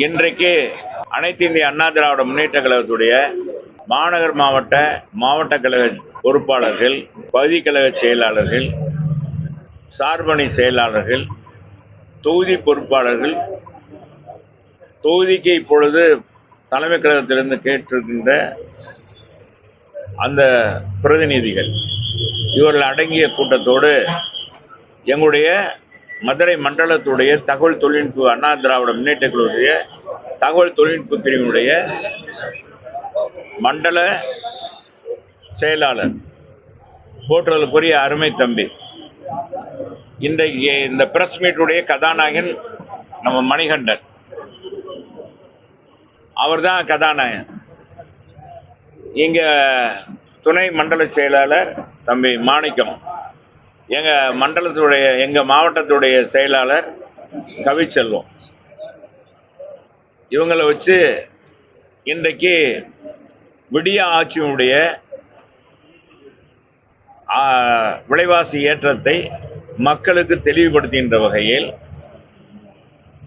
இன்றைக்கு அனைத்து இந்திய அண்ணா திராவிட முன்னேற்ற கழகத்துடைய மாநகர் மாவட்ட மாவட்ட கழக பொறுப்பாளர்கள் பகுதி கழக செயலாளர்கள் சார்பணி செயலாளர்கள் தொகுதி பொறுப்பாளர்கள் தொகுதிக்கு இப்பொழுது தலைமை கழகத்திலிருந்து கேட்டிருக்கின்ற அந்த பிரதிநிதிகள் இவர்கள் அடங்கிய கூட்டத்தோடு எங்களுடைய மதுரை மண்டலத்துடைய தகவல் தொழில்நுட்ப அண்ணா திராவிட முன்னேற்ற குழுவுடைய தகவல் தொழில்நுட்ப பிரிவினுடைய மண்டல செயலாளர் போற்றுதலுக்குரிய அருமை தம்பி. இன்றைக்கு இந்த பிரஸ் மீட்டுடைய கதாநாயகன் நம்ம மணிகண்டன். அவர்தான் கதாநாயகன். இங்கே துணை மண்டல செயலாளர் தம்பி மாணிக்கம். எங்கள் மண்டலத்துடைய எங்கள் மாவட்டத்துடைய செயலாளர் கவிச்செல்வம். இவங்களை வச்சு இன்றைக்கு விடிய ஆட்சியினுடைய விலைவாசி ஏற்றத்தை மக்களுக்கு தெளிவுபடுத்துகின்ற வகையில்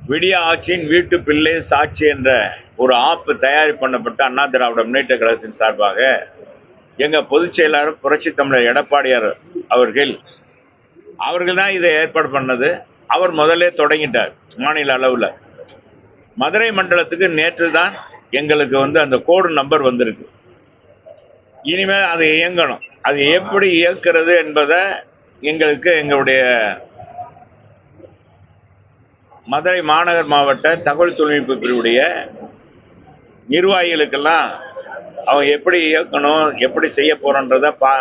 விடிய ஆட்சியின் வீட்டு பிள்ளை சாட்சி என்ற ஒரு ஆப் தயார் பண்ணப்பட்ட அண்ணா திராவிட முன்னேற்ற கழகத்தின் சார்பாக எங்கள் பொதுச் செயலாளர் புரட்சி தமிழர் எடப்பாடியார் அவர்கள் அவர்கள் தான் இதை ஏற்பாடு பண்ணது. அவர் முதல்ல தொடங்கிட்டார் மாநில அளவில். மதுரை மண்டலத்துக்கு நேற்று தான் எங்களுக்கு வந்து அந்த கோடு நம்பர் வந்திருக்கு. இனிமேல் அது இயங்கணும். அது எப்படி இயக்கிறது என்பதை எங்களுக்கு எங்களுடைய மதுரை மாநகர் மாவட்ட தகவல் தொழில்நுட்ப பிரிவுடைய நிர்வாகிகளுக்கெல்லாம் அவங்க எப்படி இயக்கணும் எப்படி செய்ய போறோன்றத பா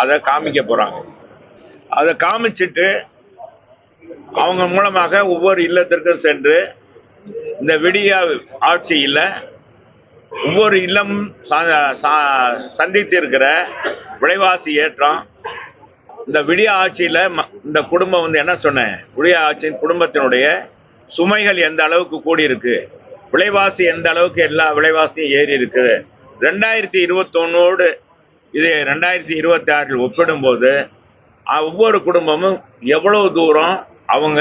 அதை காமிக்க போகிறாங்க அதை காமிச்சிட்டு அவங்க மூலமாக ஒவ்வொரு இல்லத்திற்கும் சென்று இந்த விடியா ஆட்சியில் ஒவ்வொரு இல்லம் சந்தித்திருக்கிற விலைவாசி ஏற்றம். இந்த விடிய ஆட்சியில் இந்த குடும்பம் வந்து என்ன சொன்னேன்? விடிய ஆட்சியின் குடும்பத்தினுடைய சுமைகள் எந்த அளவுக்கு கூடியிருக்கு? விலைவாசி எந்த அளவுக்கு எல்லா விலைவாசியும் ஏறி இருக்கு ரெண்டாயிரத்தி இருபத்தொன்னோடு இது ரெண்டாயிரத்தி இருபத்தி ஆறில் ஒப்பிடும்போது ஒவ்வொரு குடும்பமும் எவ்வளவு தூரம் அவங்க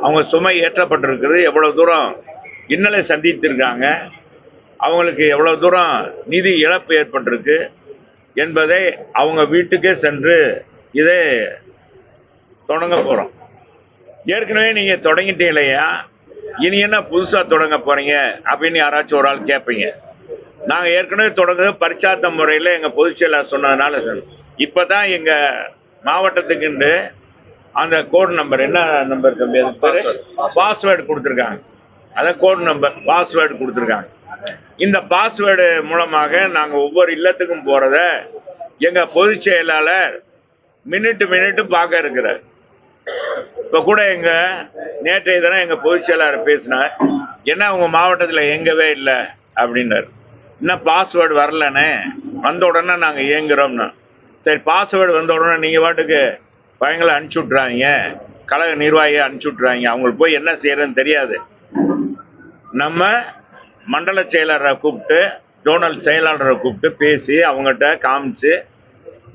அவங்க சுமை ஏற்றப்பட்டிருக்குது எவ்வளவு தூரம் இன்னலை சந்தித்திருக்காங்க அவங்களுக்கு எவ்வளவு தூரம் நிதி இழப்பு ஏற்பட்டிருக்கு என்பதை அவங்க வீட்டுக்கே சென்று இதை தொடங்க போகிறோம் ஏற்கனவே நீங்கள் தொடங்கிட்டீங்க இல்லையா? இனி என்ன புதுசாக தொடங்க போகிறீங்க அப்படின்னு யாராச்சும் ஒரு ஆள் கேட்பீங்க. நாங்கள் ஏற்கனவே தொடங்குறது பரிச்சாத்த முறையில் எங்கள் பொதுச் செயலாளர் சொன்னதுனால இப்போ தான் எங்கள் மாவட்டத்துக்குண்டு அந்த கோட் நம்பர் என்ன நம்பர் தம்பி? பாஸ்வேர்டு கொடுத்துருக்காங்க. அதான் கோட் நம்பர் பாஸ்வேர்டு கொடுத்துருக்காங்க. இந்த பாஸ்வேர்டு மூலமாக நாங்க ஒவ்வொரு இல்லத்துக்கும் போறத எங்க பொதுச் செயலாளர் மினிட்டு மினிட்டு பார்க்க இருக்கிறார். இப்ப கூட எங்க நேற்றைய தினம் எங்க பொதுச் செயலாளர் பேசினார். என்ன உங்க மாவட்டத்துல எங்கவே இல்லை? அப்படின்னாரு. இன்னும் பாஸ்வேர்டு வரலண்ணே வந்த உடனே நாங்க இயங்குறோம்னா. சரி பாஸ்வேர்டு வந்த உடனே நீங்கள் பாட்டுக்கு பயங்களை அனுப்பிச்சு விட்றாங்க கழக நிர்வாகியை அனுப்பிச்சி விட்றாங்க அவங்களுக்கு போய் என்ன செய்யறதுன்னு தெரியாது. நம்ம மண்டல செயலாளரை கூப்பிட்டு ஜோனல் செயலாளரை கூப்பிட்டு பேசி அவங்ககிட்ட காமிச்சு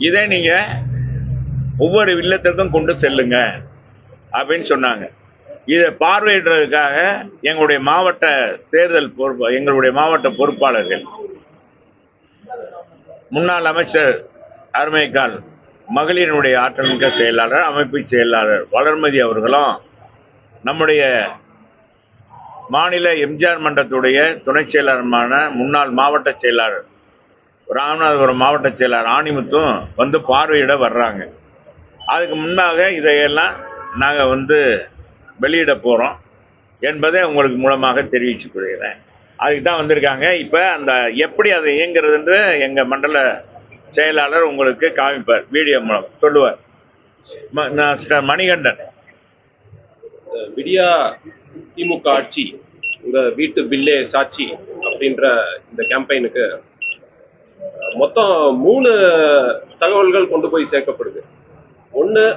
இதை நீங்கள் ஒவ்வொரு இல்லத்திற்கும் கொண்டு செல்லுங்க அப்படின்னு சொன்னாங்க. இதை பார்வையிடுறதுக்காக எங்களுடைய மாவட்ட தேர்தல் பொறுப்பு எங்களுடைய மாவட்ட பொறுப்பாளர்கள் முன்னாள் அமைச்சர் அருமைக்கால் மகளிரினுடைய ஆற்றல் மிக்க செயலாளர் அமைப்பு செயலாளர் வளர்மதி அவர்களும் நம்முடைய மாநில எம்ஜிஆர் மன்றத்துடைய துணை செயலாளருமான முன்னாள் மாவட்ட செயலாளர் ராமநாதபுரம் மாவட்ட செயலாளர் ஆணிமுத்தும் வந்து பார்வையிட வர்றாங்க. அதுக்கு முன்னாக இதையெல்லாம் நாங்கள் வந்து வெளியிட போகிறோம் என்பதை உங்களுக்கு மூலமாக தெரிவிச்சு கொள்கிறேன் அதுக்கு தான் வந்திருக்காங்க. இப்போ அந்த எப்படி அதை இயங்குறதுன்று எங்கள் மண்டல செயலாளர் உங்களுக்கு காமிப்பார் வீடியோ மூலம் சொல்லுவார். ம- நான் மணிகண்டன். விடியா திமுக ஆட்சி உங்க வீட்டு பில்லே சாட்சி அப்படின்ற இந்த கேம்பெயினுக்கு மொத்தம் மூணு தகவல்கள் கொண்டு போய் சேர்க்கப்படுது. ஒன்று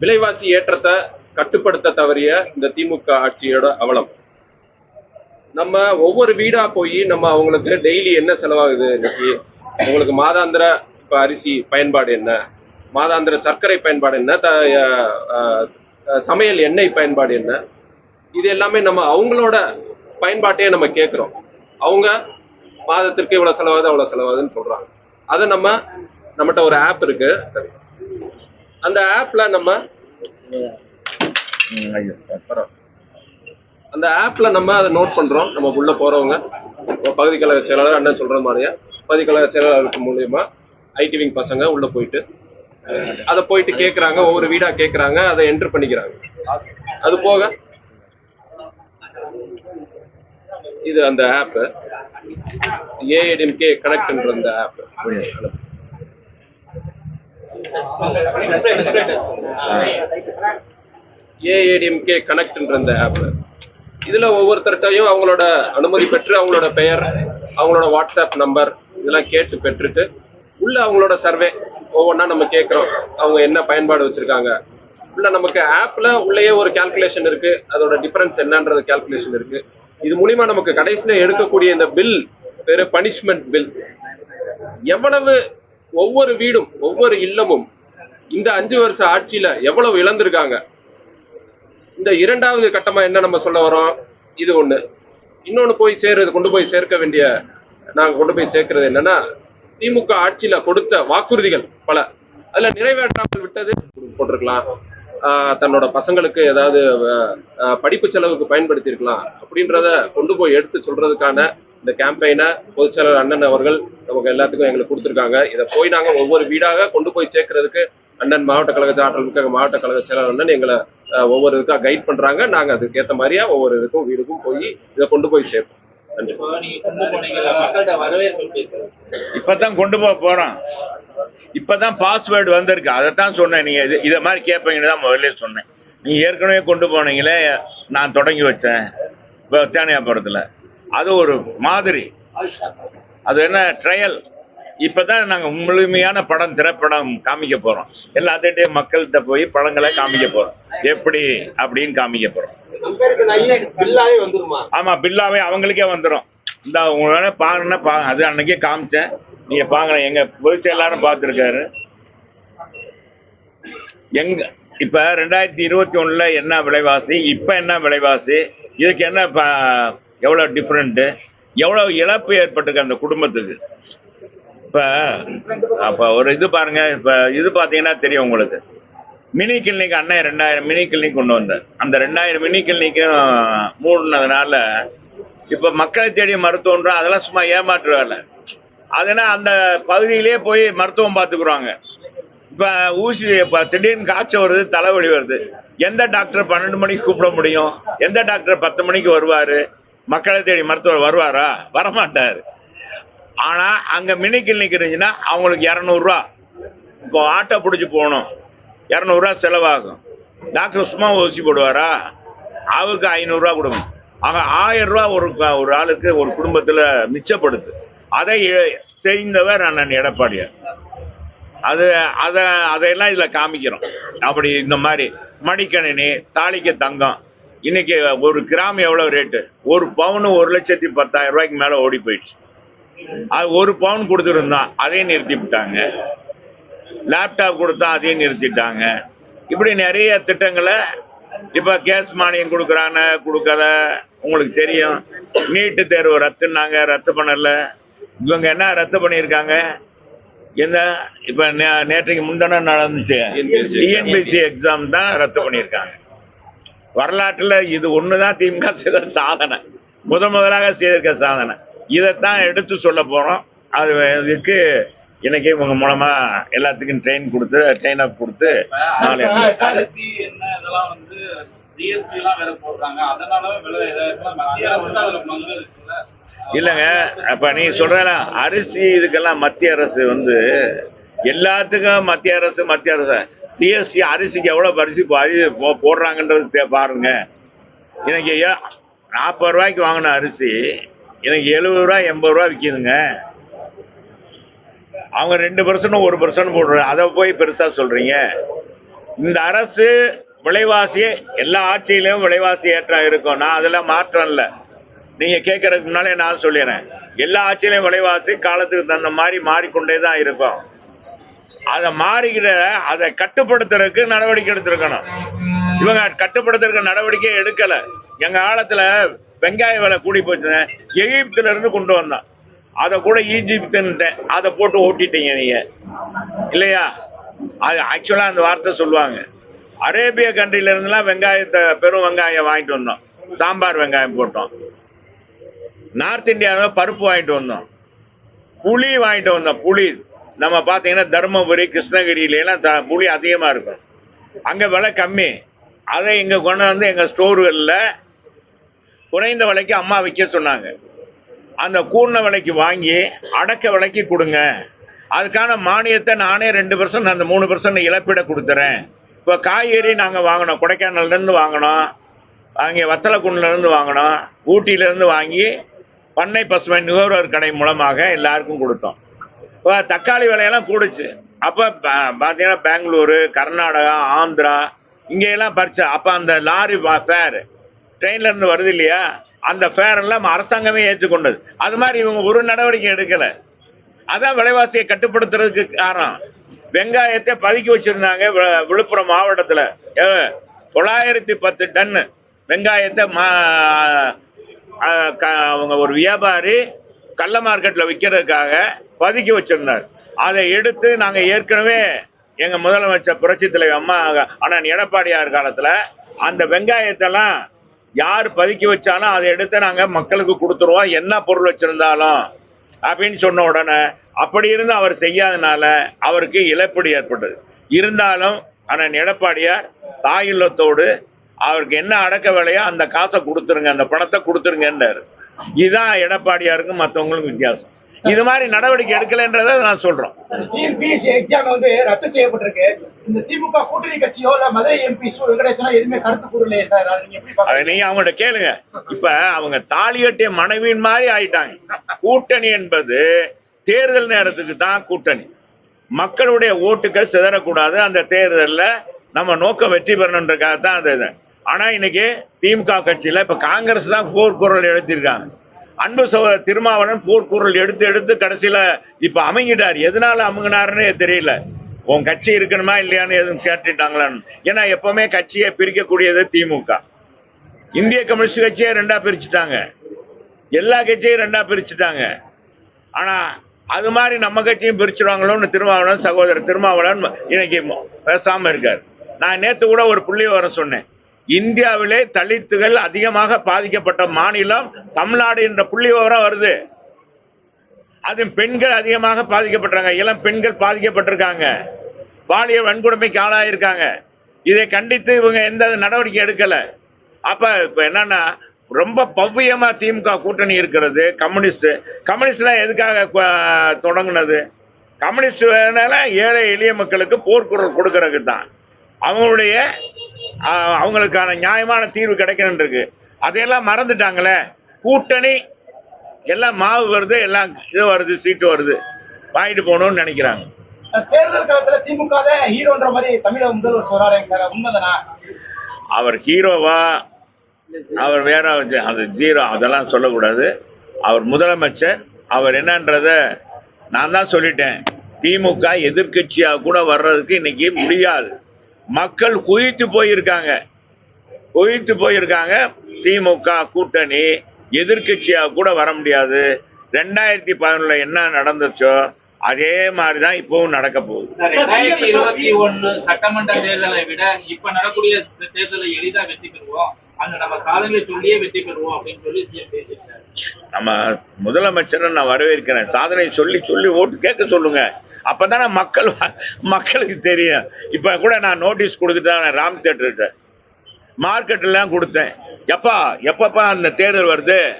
விலைவாசி ஏற்றத்தை கட்டுப்படுத்த தவறிய இந்த திமுக ஆட்சியோட அவலம். நம்ம ஒவ்வொரு வீடா போய் நம்ம அவங்களுக்கு டெய்லி என்ன செலவாகுது? இன்னைக்கு உங்களுக்கு மாதாந்திர இப்ப அரிசி பயன்பாடு என்ன? மாதாந்திர சர்க்கரை பயன்பாடு என்ன? த- சமையல் எண்ணெய் பயன்பாடு என்ன? இது எல்லாமே நம்ம அவங்களோட பயன்பாட்டையே நம்ம கேட்குறோம் அவங்க மாதத்திற்கு இவ்வளோ செலவாகுது அவ்வளோ செலவாகுதுன்னு சொல்றாங்க. அதை நம்ம நம்மகிட்ட ஒரு ஆப் இருக்கு. அந்த ஆப்ல நம்ம ஐயோ ஐயோ. அந்த ஆப்பில் நம்ம அதை நோட் பண்ணுறோம் நம்ம உள்ளே போகிறவங்க இப்போ பகுதி கழக செயலாளர் அண்ணன் சொல்கிற மாதிரியே பகுதி கழக செயலாளருக்கு மூலியமா ஐடி விங் பசங்க உள்ளே போயிட்டு அதை போயிட்டு கேட்குறாங்க ஒவ்வொரு வீடாக கேட்குறாங்க அதை என்டர் பண்ணிக்கிறாங்க. அது போக இது அந்த ஆப்பு ஏஎடிஎம்கே கனெக்ட்ன்ற அந்த ஆப் ஏஏடிஎம்கே கனெக்ட்ன்ற அந்த ஆப்பு இதுல ஒவ்வொருத்தர்கிட்டையும் அவங்களோட அனுமதி பெற்று அவங்களோட பெயர் அவங்களோட வாட்ஸ்அப் நம்பர் இதெல்லாம் கேட்டு பெற்றுட்டு உள்ள அவங்களோட சர்வே ஒவ்வொன்றா நம்ம கேட்குறோம். அவங்க என்ன பயன்பாடு வச்சிருக்காங்க. உள்ள நமக்கு ஆப்ல உள்ளேயே ஒரு கால்குலேஷன் இருக்கு. அதோட டிஃபரன்ஸ் என்னன்றது கால்குலேஷன் இருக்கு. இது மூலியமா நமக்கு கடைசியில எடுக்கக்கூடிய இந்த பில் பேர் பனிஷ்மெண்ட் பில் எவ்வளவு ஒவ்வொரு வீடும் ஒவ்வொரு இல்லமும் இந்த அஞ்சு வருஷ ஆட்சியில எவ்வளவு இழந்திருக்காங்க? இந்த இரண்டாவது கட்டமா என்ன நம்ம சொல்ல வரோம்? இது ஒண்ணு. இன்னொன்னு போய் சேர்றது கொண்டு போய் சேர்க்க வேண்டிய நாங்க கொண்டு போய் சேர்க்கிறது என்னன்னா திமுக ஆட்சியில கொடுத்த வாக்குறுதிகள் பல. அதுல நிறைவேற்றாமல் விட்டது போட்டிருக்கலாம். ஆஹ் தன்னோட பசங்களுக்கு ஏதாவது படிப்பு செலவுக்கு பயன்படுத்தியிருக்கலாம் அப்படின்றத கொண்டு போய் எடுத்து சொல்றதுக்கான இந்த கேம்பெயினை பொதுச்செயலர் அண்ணன் அவர்கள் நமக்கு எல்லாத்துக்கும் எங்களுக்கு கொடுத்துருக்காங்க. இதை போய் நாங்கள் ஒவ்வொரு வீடாக கொண்டு போய் சேர்க்கறதுக்கு அண்ணன் மாவட்ட கழக ஆற்றல் மிக்க மாவட்ட கழக செயலாளர் அண்ணன் எங்களை ஒவ்வொரு இதுக்கா கைட் பண்றாங்க. நாங்க அதுக்கு ஏத்த மாதிரியா ஒவ்வொரு இதுக்கும் வீடுக்கும் போய் இதை கொண்டு போய் சேர்ப்போம்? இப்பதான் கொண்டு போக போறோம். இப்பதான் பாஸ்வேர்டு வந்திருக்கு. அதைத்தான் சொன்னேன். நீங்க இது இதை மாதிரி கேட்பீங்கன்னு தான் முதல்ல சொன்னேன். நீங்க ஏற்கனவே கொண்டு போனீங்களே நான் தொடங்கி வச்சேன். இப்போ தேனியாபுரத்தில் அது ஒரு மாதிரி. அது என்ன ட்ரையல் இப்பதான் நாங்க முழுமையான படம் திரைப்படம் காமிக்க போறோம். எல்லாத்திட்டையும் மக்கள்கிட்ட போய் படங்களை காமிக்க போறோம். எப்படி அப்படின்னு காமிக்க போறோம். ஆமா பில்லாவே அவங்களுக்கே வந்துடும் இந்த உங்களோட பாருன்னா பா அது அன்னைக்கே காமிச்சேன். நீங்க பாக்கலாம் எங்க பொதுச்சு எல்லாரும் பார்த்துருக்காரு. எங்க இப்ப ரெண்டாயிரத்தி இருபத்தி ஒண்ணுல என்ன விலைவாசி இப்ப என்ன விலைவாசி இதுக்கு என்ன ப- எவ்வளவு டிஃப்ரெண்ட்டு எவ்வளவு இழப்பு ஏற்பட்டிருக்கு அந்த குடும்பத்துக்கு? இப்ப அப்ப ஒரு இது பாருங்க இப்ப இது பாத்தீங்கன்னா தெரியும் உங்களுக்கு. மினி கிளினிக் அண்ணன் ரெண்டாயிரம் மினி கிளினிக் கொண்டு வந்தார். அந்த ரெண்டாயிரம் மினி கிளினிக்கும் மூடினதுனால இப்ப மக்களை தேடிய மருத்துவம்ன்றோம் அதெல்லாம் சும்மா ஏமாற்று வேலை அதுனா அந்த பகுதியிலேயே போய் மருத்துவம் பார்த்துக்குறாங்க இப்ப ஊசி இப்போ திடீர்னு காய்ச்சல் வருது தலைவலி வருது. எந்த டாக்டர் பன்னெண்டு மணிக்கு கூப்பிட முடியும்? எந்த டாக்டர் பத்து மணிக்கு வருவாரு? மக்களை தேடி மருத்துவர் வருவாரா? வரமாட்டார். ஆனால் அங்கே மினி கிளினிக் இருந்துச்சுன்னா அவங்களுக்கு இரநூறுவா. இப்போ ஆட்டோ பிடிச்சி போகணும். இரநூறுவா செலவாகும். டாக்டர் சும்மா ஊசி போடுவாரா? அவருக்கு ஐநூறுரூவா கொடுக்கும் ஆக ஆயிரரூவா ஒரு ஒரு ஆளுக்கு ஒரு குடும்பத்தில் மிச்சப்படுது. அதை எ- செய்தவர் அண்ணன் எடப்பாடியார். அது அதை அதையெல்லாம் இதில் காமிக்கிறோம். அப்படி இந்த மாதிரி மடிக்கணினி தாலிக்கு தங்கம். இன்னைக்கு ஒரு கிராம் எவ்வளோ ரேட்டு? ஒரு பவுன் ஒரு லட்சத்தி பத்தாயிரம் ரூபாய்க்கு மேலே ஓடி போயிடுச்சு. அது ஒரு பவுன் கொடுத்துருந்தான் அதையும் நிறுத்தி விட்டாங்க. லேப்டாப் கொடுத்தா அதையும் நிறுத்திட்டாங்க. இப்படி நிறைய திட்டங்களை இப்ப கேஸ் மானியம் கொடுக்குறாங்க கொடுக்கல. உங்களுக்கு தெரியும். நீட்டு தேர்வு ரத்துனாங்க ரத்து பண்ணல. இவங்க என்ன ரத்து பண்ணியிருக்காங்க? என்ன? இப்ப நே- நேற்றைக்கு முந்தான நடந்துச்சு. டிஎன்பிசி எக்ஸாம் தான் ரத்து பண்ணியிருக்காங்க. வரலாற்றுல இது ஒண்ணுதான் திமுக செய்த சாதனை. முத முதலாக செய்திருக்க சாதனை. இதைத்தான் எடுத்து சொல்ல போறோம். அது இதுக்கு இன்னைக்கு உங்க மூலமா எல்லாத்துக்கும் ட்ரெயின் கொடுத்து ட்ரெயின் அப் கொடுத்து இருக்குல்ல இல்லைங்க அப்ப நீ சொல்றல அரிசி இதுக்கெல்லாம் மத்திய அரசு வந்து எல்லாத்துக்கும் மத்திய அரசு மத்திய அரசு. ஜிஎஸ்டி அரிசிக்கு எவ்வளவு பரிசு போடுறாங்கன்றது பாருங்க. எனக்கு நாற்பது ரூபாய்க்கு வாங்கின அரிசி எனக்கு எழுபது ரூபா எண்பது ரூபா விற்கிதுங்க அவங்க ரெண்டு பர்சன்ட் ஒரு பர்சன்ட் போடுறாங்க. அதை போய் பெருசாக சொல்கிறீங்க இந்த அரசு விலைவாசி எல்லா ஆட்சியிலும் விலைவாசி ஏற்றம் இருக்கும். நான் அதெல்லாம் மாற்றம் இல்லை. நீங்கள் கேட்கறதுக்கு முன்னாலே நான் சொல்லிடுறேன். எல்லா ஆட்சியிலையும் விலைவாசி காலத்துக்கு தகுந்த மாதிரி மாறிக்கொண்டே தான் இருக்கும். அதை மாறிக்கிற அதை கட்டுப்படுத்துறதுக்கு நடவடிக்கை எடுத்திருக்கணும். இவங்க கட்டுப்படுத்துறதுக்கு நடவடிக்கை எடுக்கலை. எங்கள் காலத்தில் வெங்காய விலை கூடி போச்சுங்க எகிப்துல இருந்து கொண்டு வந்தோம் அதை கூட ஈஜிப்துன்ட்டேன் அதை போட்டு ஓட்டிட்டீங்க நீங்க. இல்லையா? அது ஆக்சுவலா அந்த வார்த்தை சொல்லுவாங்க. அரேபிய கண்ட்ரில இருந்துலாம் வெங்காயத்தை பெரும் வெங்காயம் வாங்கிட்டு வந்தோம். சாம்பார் வெங்காயம் போட்டோம். நார்த் இந்தியாவில் பருப்பு வாங்கிட்டு வந்தோம். புளி வாங்கிட்டு வந்தோம். புளி. நம்ம பார்த்தீங்கன்னா தருமபுரி கிருஷ்ணகிரியிலாம் த- புளி அதிகமாக இருக்கும். அங்கே விலை கம்மி. அதை இங்கே கொண்டு வந்து எங்கள் ஸ்டோர்களில் குறைந்த விலைக்கு அம்மா விற்க சொன்னாங்க. அந்த கூர்ண விலைக்கு வாங்கி அடக்க விலைக்கு கொடுங்க. அதுக்கான மானியத்தை நானே ரெண்டு பர்சன்ட் அந்த மூணு பர்சன்ட் இழப்பீட கொடுத்துறேன். இப்போ காய்கறி நாங்கள் வாங்கினோம். கொடைக்கானல்ல இருந்து வாங்கினோம். அங்கே வத்தலக்குண்டிலேருந்து வாங்கினோம். ஊட்டியிலேருந்து வாங்கி பண்ணை பசுமை நுகர்வோர் கடை மூலமாக எல்லாருக்கும் கொடுத்தோம். இப்போ தக்காளி விலையெல்லாம் கூடுச்சு. அப்போ பார்த்தீங்கன்னா பெங்களூரு கர்நாடகா ஆந்திரா இங்கேயெல்லாம் பறிச்ச அப்போ அந்த லாரி ஃபேர் ட்ரெயின்ல இருந்து வருது இல்லையா? அந்த ஃபேர் எல்லாம் அரசாங்கமே ஏற்றுக்கொண்டது. அது மாதிரி இவங்க ஒரு நடவடிக்கை எடுக்கல. அதான் விலைவாசியை கட்டுப்படுத்துறதுக்கு காரணம். வெங்காயத்தை பதுக்கி வச்சிருந்தாங்க வி- விழுப்புரம் மாவட்டத்தில். தொள்ளாயிரத்தி பத்து டன் வெங்காயத்தை மா- க- அவங்க ஒரு வியாபாரி கள்ள மார்க்கெட்டில் விற்கிறதுக்காக பதுக்கி வச்சிருந்தார். அதை எடுத்து நாங்கள் ஏற்கனவே எங்கள் முதலமைச்சர் புரட்சி தலைவர் அம்மா அண்ணன் எடப்பாடியார் காலத்தில் அந்த வெங்காயத்தெல்லாம் யார் பதுக்கி வச்சாலும் அதை எடுத்து நாங்கள் மக்களுக்கு கொடுத்துருவோம். என்ன பொருள் வச்சுருந்தாலும் அப்படின்னு சொன்ன உடனே அப்படி இருந்து அவர் செய்யாதனால அவருக்கு இழப்பீடு ஏற்பட்டது. இருந்தாலும் அண்ணன் எடப்பாடியார் தாயுள்ளத்தோடு அவருக்கு என்ன அடக்க வேலையோ அந்த காசை கொடுத்துருங்க அந்த பணத்தை கொடுத்துருங்கன்றாரு இதுதான் எடப்பாடியாருக்கும் மற்றவங்களுக்கும் வித்தியாசம். இது மாதிரி நடவடிக்கை எடுக்கலைன்றதை நான் சொல்றோம். டிஎன்பிஎஸ்சி எக்ஸாம் வந்து ரத்து செய்யப்பட்டிருக்கு. இந்த திமுக கூட்டணி கட்சியோ இல்ல மதுரை எம்பி சு வெங்கடேசனோ எதுவுமே கருத்து கூறலையே சார். அதை நீங்க எப்படி நீங்க அவங்கள்ட்ட கேளுங்க. இப்ப அவங்க தாலி கட்டிய மனைவியின் மாதிரி ஆயிட்டாங்க. கூட்டணி என்பது தேர்தல் நேரத்துக்கு தான் கூட்டணி. மக்களுடைய ஓட்டுகள் சிதறக்கூடாது. அந்த தேர்தல்ல நம்ம நோக்கம் வெற்றி பெறணுன்றக்காக தான் அது இது. ஆனா இன்னைக்கு திமுக கட்சியில இப்ப காங்கிரஸ் தான் போர்க்குரல் எழுத்திருக்காங்க அன்பு சகோதரர் திருமாவளவன் போர்க்குரல் எடுத்து எடுத்து கடைசியில இப்ப அமைங்கிட்டார். எதனால அமுங்கினாருன்னு தெரியல. உன் கட்சி இருக்கணுமா இல்லையான்னு எதுவும் கேட்டுட்டாங்களான்னு ஏன்னா எப்பவுமே கட்சியை பிரிக்கக்கூடியது திமுக. இந்திய கம்யூனிஸ்ட் கட்சியை ரெண்டா பிரிச்சுட்டாங்க. எல்லா கட்சியும் ரெண்டா பிரிச்சுட்டாங்க. ஆனா அது மாதிரி நம்ம கட்சியும் பிரிச்சிருவாங்களோன்னு திருமாவளவன் சகோதரர் திருமாவளவன் இன்னைக்கு பேசாம இருக்கார். நான் நேத்து கூட ஒரு புள்ளி வர சொன்னேன். இந்தியாவிலே தலித்துகள் அதிகமாக பாதிக்கப்பட்ட மாநிலம் தமிழ்நாடு என்ற புள்ளி விவரம் வருது. அது பெண்கள் அதிகமாக பாதிக்கப்பட்டாங்க இளம் பெண்கள் பாதிக்கப்பட்டிருக்காங்க. பாலியல் வன்கொடுமைக்கு ஆளாயிருக்காங்க. இதை கண்டித்து இவங்க எந்த நடவடிக்கை எடுக்கல. அப்ப இப்ப என்னன்னா ரொம்ப பவ்யமா திமுக கூட்டணி இருக்கிறது. கம்யூனிஸ்ட் கம்யூனிஸ்ட்லாம் எதுக்காக தொடங்கினது? கம்யூனிஸ்ட் வேணால ஏழை எளிய மக்களுக்கு போர்க்குரல் கொடுக்கறதுக்கு தான் அவங்களுடைய அவங்களுக்கான நியாயமான தீர்வு கிடைக்கணும் இருக்கு அதையெல்லாம் மறந்துட்டாங்களே. கூட்டணி எல்லாம் மாவு வருது எல்லாம் இது வருது சீட்டு வருது. வாங்கிட்டு போகணும்னு நினைக்கிறாங்க. தேர்தல் காலத்துல திமுக ஹீரோன்ற மாதிரி தமிழக முதல்வர் சொல்றாரு உண்மைதானா? அவர் ஹீரோவா? அவர் வேற அது ஜீரோ அதெல்லாம் சொல்லக்கூடாது. அவர் முதலமைச்சர். அவர் என்னன்றத நான் தான் சொல்லிட்டேன். திமுக எதிர்க்கட்சியா கூட வர்றதுக்கு இன்னைக்கு முடியாது. மக்கள் குவித்து போயிருக்காங்க. குவித்து போயிருக்காங்க. திமுக கூட்டணி எதிர்க்கட்சியா கூட வர முடியாது. ரெண்டாயிரத்தி பதினொன்னுல என்ன நடந்துச்சோ அதே மாதிரி தான் இப்பவும் நடக்க போகுது. ரெண்டாயிரத்தி இருபத்தி ஒண்ணு சட்டமன்ற தேர்தலை விட இப்ப நடக்கூடிய தேர்தலை எளிதா வெற்றி பெறுவோம். நம்ம சாதனைகளை சொல்லியே வெற்றி பெறுவோம் அப்படின்னு சொல்லி நம்ம முதலமைச்சரை நான் வரவேற்கிறேன். சாதனை சொல்லி சொல்லி ஓட்டு கேட்க சொல்லுங்க. அப்பதானே மக்கள் வ- மக்களுக்கு தெரியும். இப்ப கூட நான் நோட்டீஸ் கொடுத்துட்டேன் ராம் தேட்டர்கிட்ட மார்க்கெட்லாம் கொடுத்தேன். எப்பா எப்பப்பா அந்த தேர்தல் வருது?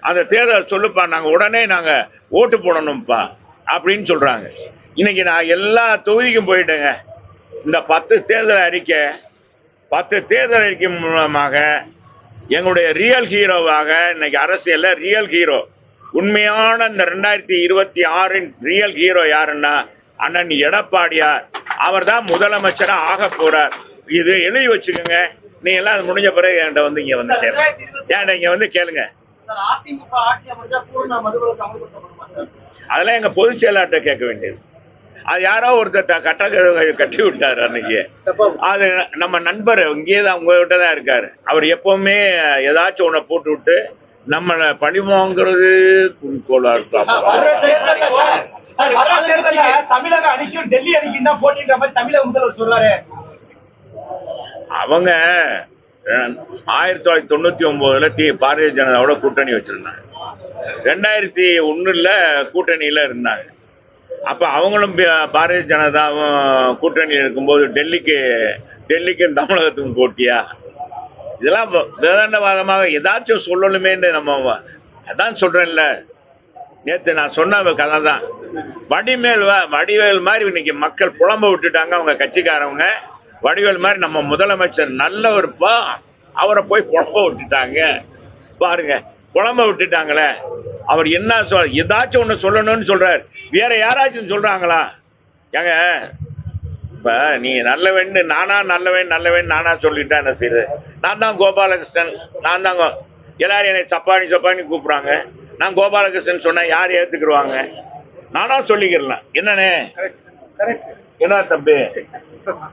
அந்த தேர்தல் சொல்லுப்பா நாங்க உடனே நாங்க ஓட்டு போடணும்ப்பா அப்படின்னு சொல்றாங்க. இன்னைக்கு நான் எல்லா தொகுதிக்கும் போயிட்டேங்க. இந்த பத்து தேர்தல் அறிக்கை பத்து தேர்தல் அறிக்கை மூலமாக எங்களுடைய ரியல் ஹீரோவாக இன்னைக்கு அரசியல்ல ரியல் ஹீரோ உண்மையான இந்த ரெண்டாயிரத்தி இருபத்தி ஆறின் ரியல் ஹீரோ யாருன்னா அண்ணன் எடப்பாடியார். அவர் தான் முதலமைச்சரா ஆக போறார். இது எழுதி வச்சுக்கோங்க. நீ எல்லாம் அது முடிஞ்ச பிறகு என்கிட்ட வந்து இங்க வந்து கேளுங்க ஏன்டா இங்க வந்து கேளுங்க. அதெல்லாம் எங்க பொதுச் செயலாளர்கிட்ட கேட்க வேண்டியது. அது யாரோ ஒருத்தர் கட்ட கட்டி விட்டாரு அன்னைக்கு. அது நம்ம நண்பர் இங்கேயே தான் உங்ககிட்ட தான் இருக்காரு. அவர் எப்பவுமே ஏதாச்சும் ஒன்றை போட்டு விட்டு நம்மளை பழிவாங்கிறது குறிக்கோளா இருக்கலாம் தமிழக அணிக்கும் டெல்லி அணிக்கும் தான் போட்டின்ற மாதிரி தமிழக முதல்வர் சொல்றாரு. அவங்க ஆயிரத்தி தொள்ளாயிரத்தி தொண்ணூத்தி ஒன்பதுல தி பாரதிய ஜனதாவோட கூட்டணி வச்சிருந்தாங்க. ரெண்டாயிரத்தி ஒண்ணுல கூட்டணியில இருந்தாங்க. அப்ப அவங்களும் பாரதிய ஜனதாவும் கூட்டணியில் இருக்கும்போது டெல்லிக்கு டெல்லிக்கும் தமிழகத்துக்கும் போட்டியா? இதெல்லாம் வேதாண்டவாதமாக ஏதாச்சும் சொல்லணுமேன்னு நம்ம அதான் சொல்கிறேன்ல நேற்று நான் சொன்ன கதை தான் வடிமேல் வ- வடிவேல் மாதிரி இன்னைக்கு மக்கள் புலம்ப விட்டுட்டாங்க அவங்க கட்சிக்காரவங்க. வடிவேல் மாதிரி நம்ம முதலமைச்சர் நல்லவருப்பா அவரை போய் புலம்ப விட்டுட்டாங்க. பாருங்க புலம்ப விட்டுட்டாங்களே. அவர் என்ன சொல் ஏதாச்சும் ஒன்று சொல்லணும்னு சொல்கிறார் வேற யாராச்சும் சொல்றாங்களா? ஏங்க இப்போ நீ நல்லவன் நானா நல்லவன் நல்லவன் நானா சொல்லிட்டா என்ன செய்யுது நான் தான் கோபாலகிருஷ்ணன் நான் தான் எல்லாரும் என்னை சப்பானி சப்பானி கூப்பிட்றாங்க. நான் கோபாலகிருஷ்ணன் சொன்னேன் யார் ஏத்துக்குருவாங்க நானா சொல்லிக்கிறலாம் என்னண்ணே? என்ன தம்பி?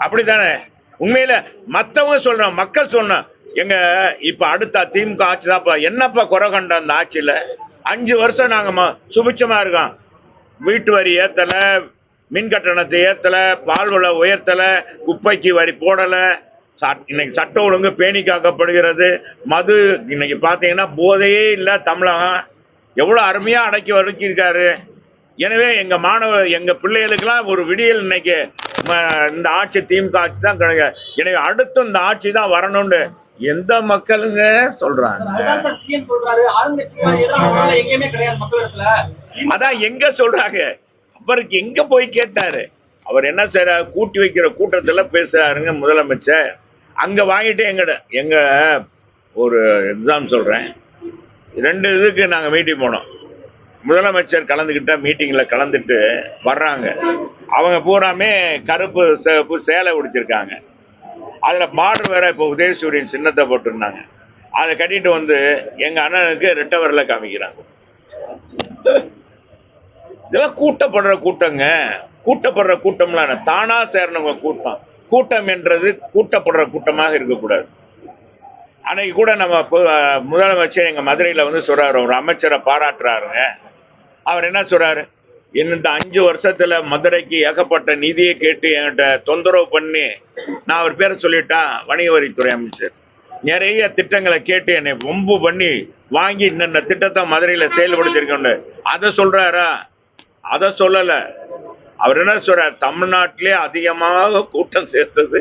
அப்படித்தானே? உண்மையில மற்றவங்க சொல்றோம் மக்கள் சொன்னோம் எங்க இப்ப அடுத்த திமுக ஆட்சி தான் என்னப்பா குறை கண்ட அந்த ஆட்சியில? அஞ்சு வருஷம் நாங்க சுபிச்சமா இருக்கோம். வீட்டு வரி ஏத்தலை மின் கட்டணத்தை ஏத்தல பால் விலை உயர்த்தல குப்பைக்கு வரி போடல. சட்- இன்னைக்கு சட்ட ஒழுங்கு பேணி காக்கப்படுகிறது மது இன்னைக்கு பாத்தீங்கன்னா போதையே இல்ல தமிழகம். எவ்வளவு அருமையா அடக்கி ஒடுக்கியிருக்காரு எனவே எங்க மாணவ எங்க பிள்ளைகளுக்கெல்லாம் ஒரு விடியல் இன்னைக்கு இந்த ஆட்சி திமுக ஆட்சி தான் கிடையாது. எனவே அடுத்து இந்த ஆட்சி தான் வரணும்னு எந்த மக்களுங்க சொல்றாங்க? அதான் எங்க சொல்றாங்க? அவருக்கு எங்க போய் கேட்டாரு? அவர் என்ன செய்யறாரு கூட்டி வைக்கிற கூட்டத்துல பேசுறாருங்க முதலமைச்சர். அங்க வாங்கிட்டு எங்கட எங்க ஒரு எக்ஸாம் சொல்றேன். ரெண்டு இதுக்கு நாங்க மீட்டிங் போனோம். முதலமைச்சர் கலந்துக்கிட்ட மீட்டிங்ல கலந்துட்டு வர்றாங்க. அவங்க பூராமே கருப்பு சிவப்பு சேலை உடிச்சிருக்காங்க அதுல பார்டர் வேற இப்போ உதயசூரியன் சின்னத்தை போட்டிருந்தாங்க. அதை கட்டிட்டு வந்து எங்க அண்ணனுக்கு ரெட்டவரில் காமிக்கிறாங்க. இதெல்லாம் கூட்டப்படுற கூட்டங்க. கூட்டப்படுற கூட்டம்லாம் தானா சேர்ந்தவங்க கூட்டம். கூட்டம் என்றது கூட்டப்படுற கூட்டமாக இருக்கக்கூடாது. அன்னைக்கு கூட நம்ம பு- முதலமைச்சர் எங்க மதுரையில வந்து சொல்றாரு. ஒரு அமைச்சரை பாராட்டுறாருங்க. அவர் என்ன சொல்றாரு? இந்த அஞ்சு வருஷத்துல மதுரைக்கு ஏகப்பட்ட நிதியை கேட்டு என்கிட்ட தொந்தரவு பண்ணி நான் அவர் பேரை சொல்லிட்டேன் வணிக வரித்துறை அமைச்சர். நிறைய திட்டங்களை கேட்டு என்னை வம்பு பண்ணி வாங்கி இன்னென்ன திட்டத்தை மதுரையில செயல்படுத்திருக்கேன் அதை சொல்றாரா? அதை சொல்லல. அவர் என்ன சொல்றார்? தமிழ்நாட்டிலே அதிகமாக கூட்டம் சேர்த்தது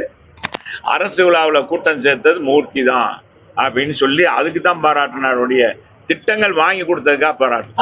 அரசு விழாவில் கூட்டம் சேர்த்தது மூர்த்தி தான் அப்படின்னு சொல்லி அதுக்கு தான் பாராட்டினாருடைய திட்டங்கள் வாங்கி கொடுத்ததுக்காக பாராட்டு